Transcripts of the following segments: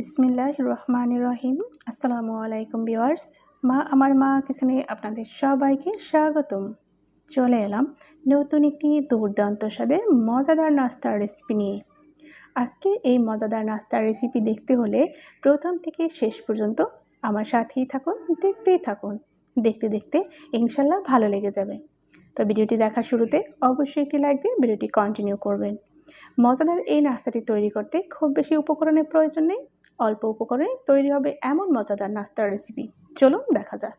বিসমিল্লাহ রহমান রহিম। আসসালামু আলাইকুম ভিওয়ার্স মা, আমার মা কিচেনে আপনাদের সবাইকে স্বাগতম। চলে এলাম নতুন একটি দুর্দান্ত স্বাদের মজাদার নাস্তার রেসিপি নিয়ে। আজকে এই মজাদার নাস্তার রেসিপি দেখতে হলে প্রথম থেকে শেষ পর্যন্ত আমার সাথেই থাকুন, দেখতেই থাকুন। দেখতে দেখতে ইনশাল্লাহ ভালো লেগে যাবে। তো ভিডিওটি দেখার শুরুতে অবশ্যই একটি লাইক দিয়ে ভিডিওটি কন্টিনিউ করবেন। মজাদার এই নাস্তাটি তৈরি করতে খুব বেশি উপকরণের প্রয়োজন নেই। অল্প উপকরণে তৈরি হবে এমন মজাদার নাস্তার রেসিপি চলুন দেখা যাক।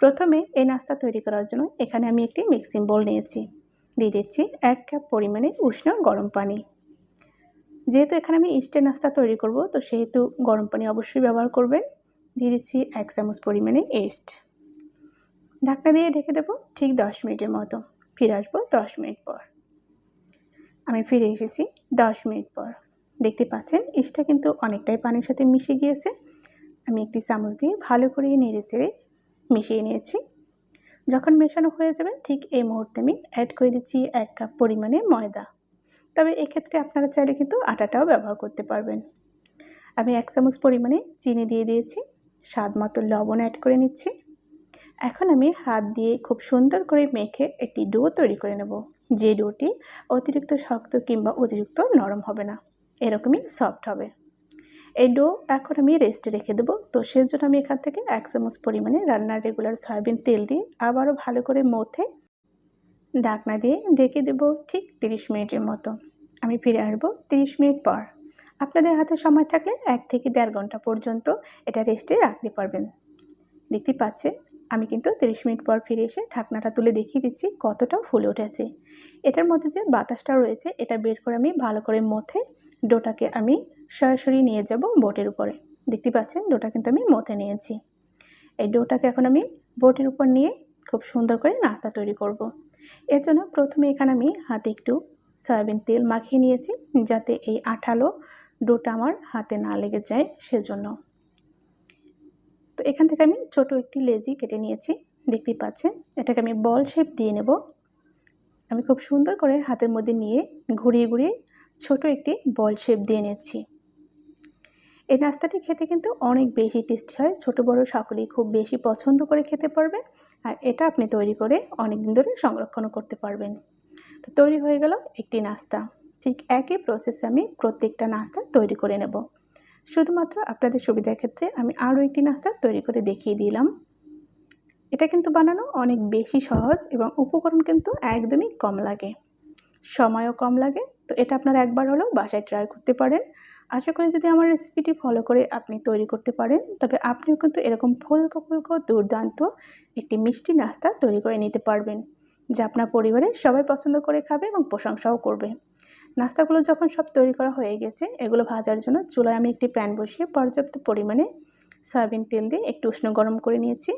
প্রথমে এই নাস্তা তৈরি করার জন্য এখানে আমি একটি মিক্সিং বোল নিয়েছি। দিয়ে দিচ্ছি এক কাপ পরিমাণে উষ্ণ গরম পানি। যেহেতু এখানে আমি ইস্টের নাস্তা তৈরি করব, তো সেহেতু গরম পানি অবশ্যই ব্যবহার করবেন। দিয়ে দিচ্ছি এক চামচ পরিমাণে ইস্ট ঢাকনা দিয়ে ঢেকে দেবো ঠিক দশ মিনিটের মতো। ফিরে আসব দশ মিনিট পর। আমি ফিরে এসেছি দশ মিনিট পর। দেখতে পাচ্ছেন, ইস্টটা কিন্তু অনেকটাই পানির সাথে মিশে গিয়েছে। আমি একটি চামচ দিয়ে ভালো করে নেড়ে চেড়ে মিশিয়ে নিয়েছি। যখন মেশানো হয়ে যাবে, ঠিক এই মুহূর্তে আমি অ্যাড করে দিচ্ছি এক কাপ পরিমাণে ময়দা। তবে এক্ষেত্রে আপনারা চাইলে কিন্তু আটাটাও ব্যবহার করতে পারবেন। আমি এক চামচ পরিমাণে চিনি দিয়ে দিয়েছি, স্বাদ মতো লবণ অ্যাড করে নিচ্ছি। এখন আমি হাত দিয়ে খুব সুন্দর করে মেখে একটি ডো তৈরি করে নেব। যে ডোটি অতিরিক্ত শক্ত কিংবা অতিরিক্ত নরম হবে না। এরকমই সফট হবে। এই ডো এখন আমি রেস্টে রেখে দেবো। তো সেজন্য আমি এখান থেকে এক চামচ পরিমাণে রান্নার রেগুলার সয়াবিন তেল দিয়ে আবারও ভালো করে মথে ডাকনা দিয়ে ঢেকে দেবো ঠিক তিরিশ মিনিটের মতো। আমি ফিরে আসব তিরিশ মিনিট পর। আপনাদের হাতে সময় থাকলে এক থেকে দেড় ঘণ্টা পর্যন্ত এটা রেস্টে রাখতে পারবেন। দেখতে পাচ্ছেন? আমি কিন্তু তিরিশ মিনিট পর ফিরে এসে ঢাকনাটা তুলে দেখিয়ে দিচ্ছি কতটা ফুলে উঠেছে। এটার মধ্যে যে বাতাসটা রয়েছে, এটা বের করে আমি ভালো করে মথে ডোটাকে আমি সরাসরি নিয়ে যাব বোটের উপরে। দেখতে পাচ্ছেন? ডোটা কিন্তু আমি মথে নিয়েছি। এই ডোটাকে এখন আমি বোটের উপর নিয়ে খুব সুন্দর করে নাস্তা তৈরি করব। এর জন্য প্রথমে এখানে আমি হাতে একটু সয়াবিন তেল মাখিয়ে নিয়েছি, যাতে এই আঠালো ডোটা আমার হাতে না লেগে যায় সেজন্য। তো এখান থেকে আমি ছোট একটি লেজি কেটে নিয়েছি, দেখতেই পাচ্ছেন? এটাকে আমি বল শেপ দিয়ে নেব। আমি খুব সুন্দর করে হাতের মধ্যে নিয়ে ঘুরিয়ে ঘুরিয়ে ছোট একটি বল শেপ দিয়ে নিচ্ছি। এই নাস্তাটি খেতে কিন্তু অনেক বেশি টেস্টি হয়, ছোট বড় সকলেই খুব বেশি পছন্দ করে খেতে পারবে আর এটা আপনি তৈরি করে অনেক দিন ধরে সংরক্ষণও করতে পারবেন। তো তৈরি হয়ে গেল একটি নাস্তা। ঠিক একই প্রসেসে আমি প্রত্যেকটা নাস্তা তৈরি করে নেব। শুধুমাত্র আপনাদের সুবিধার ক্ষেত্রে আমি আরও একটি নাস্তা তৈরি করে দেখিয়ে দিলাম। এটা কিন্তু বানানো অনেক বেশি সহজ এবং উপকরণ কিন্তু একদমই কম লাগে। সময়ও কম লাগে তো এটা আপনারা একবার হলেও বাসায় ট্রাই করতে পারেন। আশা করি যদি আমার রেসিপিটি ফলো করে আপনি তৈরি করতে পারেন, তবে আপনিও কিন্তু এরকম ফুলকো ফুলকো দুর্দান্ত একটি মিষ্টি নাস্তা তৈরি করে নিতে পারবেন, যা আপনার পরিবারে সবাই পছন্দ করে খাবে এবং প্রশংসাও করবে। নাস্তাগুলো যখন সব তৈরি করা হয়ে গেছে, এগুলো ভাজার জন্য চুলায় আমি একটি প্যান বসিয়ে পর্যাপ্ত পরিমাণে সয়াবিন তেল দিয়ে একটু উষ্ণ গরম করে নিয়েছি।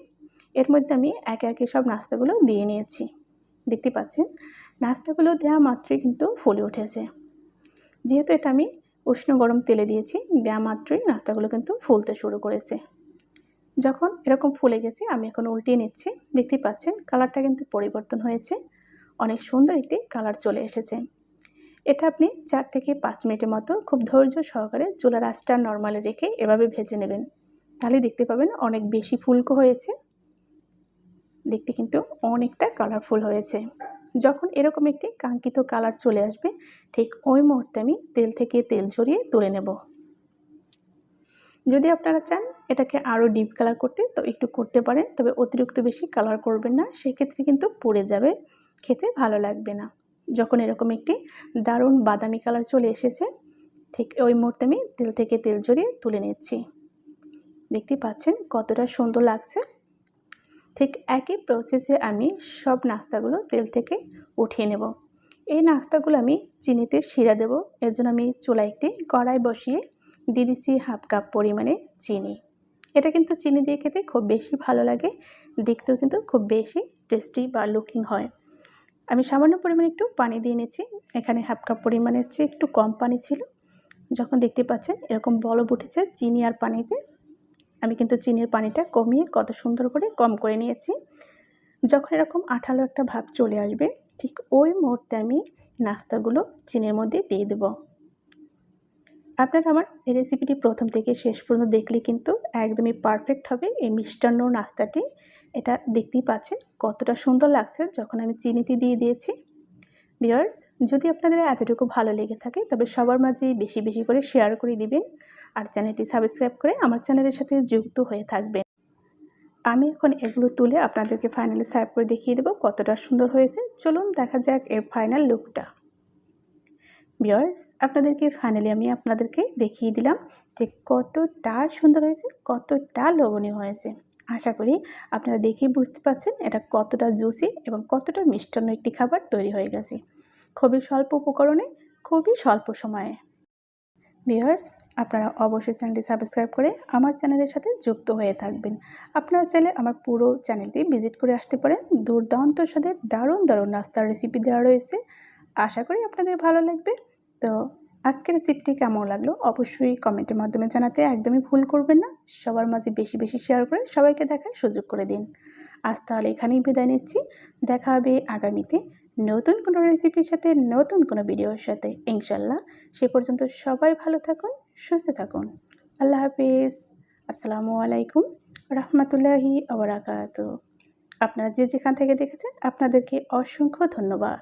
এর মধ্যে আমি একে একে সব নাস্তাগুলো দিয়ে নিয়েছি। দেখতে পাচ্ছেন। নাস্তাগুলো দেওয়া মাত্রই কিন্তু ফুলে উঠেছে। যেহেতু এটা আমি উষ্ণ গরম তেলে দিয়েছি দেওয়া মাত্রই নাস্তাগুলো কিন্তু ফুলতে শুরু করেছে। যখন এরকম ফুলে গেছে, আমি এখন উল্টিয়ে নিচ্ছি। দেখতে পাচ্ছেন, কালারটা কিন্তু পরিবর্তন হয়েছে। অনেক সুন্দর একটি কালার চলে এসেছে। এটা আপনি চার থেকে পাঁচ মিনিটের মতো খুব ধৈর্য সহকারে চুলার আঁচটা নর্মালে রেখে এভাবে ভেজে নেবেন। তাহলে দেখতে পাবেন অনেক বেশি ফুলকো হয়েছে। দেখতে কিন্তু অনেকটা কালারফুল হয়েছে। যখন এরকম একটি কাঙ্ক্ষিত কালার চলে আসবে, ঠিক ওই মুহূর্তে আমি তেল থেকে তেল ঝরিয়ে তুলে নেব। যদি আপনারা চান এটাকে আরও ডিপ কালার করতে, তো একটু করতে পারেন, তবে অতিরিক্ত বেশি কালার করবেন না, সেক্ষেত্রে কিন্তু পড়ে যাবে, খেতে ভালো লাগবে না। যখন এরকম একটি দারুণ বাদামি কালার চলে এসেছে, ঠিক ওই মুহূর্তে আমি তেল থেকে তেল জড়িয়ে তুলে নিচ্ছি। দেখতে পাচ্ছেন কতটা সুন্দর লাগছে। ঠিক একই প্রসেসে আমি সব নাস্তাগুলো তেল থেকে উঠিয়ে নেব। এই নাস্তাগুলো আমি চিনিতে শিরা দেব। এর জন্য আমি চুলা একটি কড়াই বসিয়ে দিয়ে দিচ্ছি হাফ কাপ পরিমাণে চিনি। এটা কিন্তু চিনি দিয়ে খেতে খুব বেশি ভালো লাগে। দেখতেও কিন্তু খুব বেশি টেস্টি বা লুকিং হয়। আমি সামান্য পরিমাণে একটু পানি দিয়ে নিচ্ছি। এখানে হাফ কাপ পরিমাণের চেয়ে একটু কম পানি ছিল। যখন দেখতে পাচ্ছেন এরকম বলব উঠেছে চিনি আর পানিতে। আমি কিন্তু চিনির পানিটা কমিয়ে কত সুন্দর করে কম করে নিয়েছি। যখন এরকম আঠালো একটা ভাব চলে আসবে, ঠিক ওই মুহূর্তে আমি নাস্তাগুলো চিনির মধ্যে দিয়ে দেব। আপনারা আমার এই রেসিপিটি প্রথম থেকে শেষ পর্যন্ত দেখলে কিন্তু একদমই পারফেক্ট হবে এই মিষ্টান্ন নাস্তাটি। এটা দেখতেই পাচ্ছেন কতটা সুন্দর লাগছে যখন আমি চিনিতে দিয়ে দিয়েছি। বিয়ার্স যদি আপনাদের এতটুকু ভালো লেগে থাকে, তবে সবার মাঝে বেশি বেশি করে শেয়ার করে দিবেন আর চ্যানেলটি সাবস্ক্রাইব করে আমার চ্যানেলের সাথে যুক্ত হয়ে থাকবেন। আমি এখন এগুলো তুলে আপনাদেরকে ফাইনালি সার্ভ করে দেখিয়ে দেবো কতটা সুন্দর হয়েছে। চলুন দেখা যাক এর ফাইনাল লুকটা বিয়ার্স আপনাদেরকে ফাইনালি আমি আপনাদেরকে দেখিয়ে দিলাম যে কতটা সুন্দর হয়েছে, কতটা লবণীয় হয়েছে। আশা করি আপনারা দেখেই বুঝতে পারছেন এটা কতটা জুসি এবং কতটা মিষ্টান্ন একটি খাবার তৈরি হয়ে গেছে। খুবই স্বল্প উপকরণে, খুবই স্বল্প সময়ে। ভিউয়ার্স, আপনারা অবশ্যই চ্যানেলটি সাবস্ক্রাইব করে আমার চ্যানেলের সাথে যুক্ত হয়ে থাকবেন। আপনারা চাইলে আমার পুরো চ্যানেলটি ভিজিট করে আসতে পারেন। দুর্দান্ত সাথে দারুণ দারুণ নাস্তার রেসিপি দেওয়া রয়েছে। আশা করি আপনাদের ভালো লাগবে। তো আজকের রেসিপিটি কেমন লাগল অবশ্যই কমেন্টের মাধ্যমে জানাতে একদমই ভুল করবেন না। সবার মাঝে বেশি বেশি শেয়ার করে সবাইকে দেখার সুযোগ করে দিন। আজ তাহলে এখানেই বিদায় নিচ্ছি। দেখা হবে আগামীতে নতুন কোনো রেসিপির সাথে, নতুন কোনো ভিডিওর সাথে। ইনশাল্লাহ সে পর্যন্ত সবাই ভালো থাকুন, সুস্থ থাকুন। আল্লাহ হাফিজ। আসসালামু আলাইকুম রহমতুল্লাহি আবরাকাত আপনারা যে যেখান থেকে দেখেছেন, আপনাদেরকে অসংখ্য ধন্যবাদ।